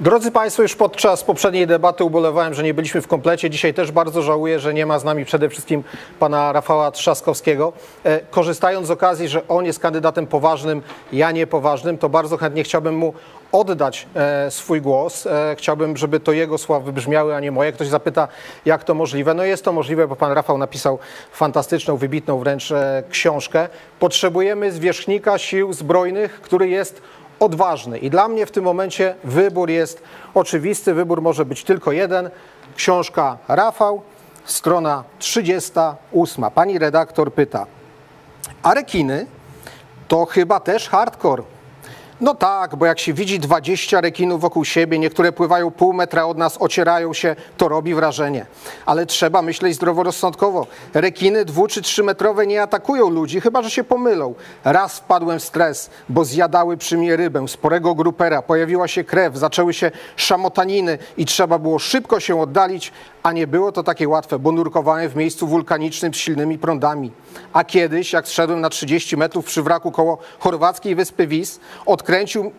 Drodzy Państwo, już podczas poprzedniej debaty ubolewałem, że nie byliśmy w komplecie. Dzisiaj też bardzo żałuję, że nie ma z nami przede wszystkim pana Rafała Trzaskowskiego. E, Korzystając z okazji, że on jest kandydatem poważnym, ja niepoważnym, to bardzo chętnie chciałbym mu oddać e, swój głos. E, chciałbym, żeby to jego słowa wybrzmiały, a nie moje. Ktoś zapyta, jak to możliwe. No jest to możliwe, bo pan Rafał napisał fantastyczną, wybitną wręcz książkę. Potrzebujemy zwierzchnika sił zbrojnych, który jest odważny. I dla mnie w tym momencie wybór jest oczywisty. Wybór może być tylko jeden. Książka Rafał, strona 38. Pani redaktor pyta, a rekiny to chyba też hardcore. No tak, bo jak się widzi 20 rekinów wokół siebie, niektóre pływają pół metra od nas, ocierają się, to robi wrażenie. Ale trzeba myśleć zdroworozsądkowo. Rekiny dwu czy trzymetrowe nie atakują ludzi, chyba że się pomylą. Raz wpadłem w stres, bo zjadały przy mnie rybę, sporego grupera, pojawiła się krew, zaczęły się szamotaniny i trzeba było szybko się oddalić, a nie było to takie łatwe, bo nurkowałem w miejscu wulkanicznym z silnymi prądami. A kiedyś, jak zszedłem na 30 metrów przy wraku koło chorwackiej wyspy Vis,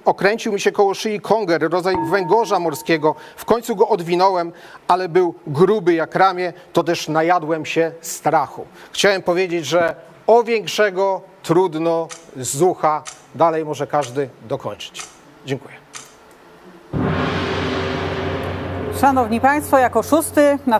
okręcił mi się koło szyi konger, rodzaj węgorza morskiego. W końcu go odwinąłem, ale był gruby jak ramię, to też najadłem się strachu. Chciałem powiedzieć, że o większego trudno z ucha. Dalej może każdy dokończyć. Dziękuję. Szanowni Państwo, jako szósty na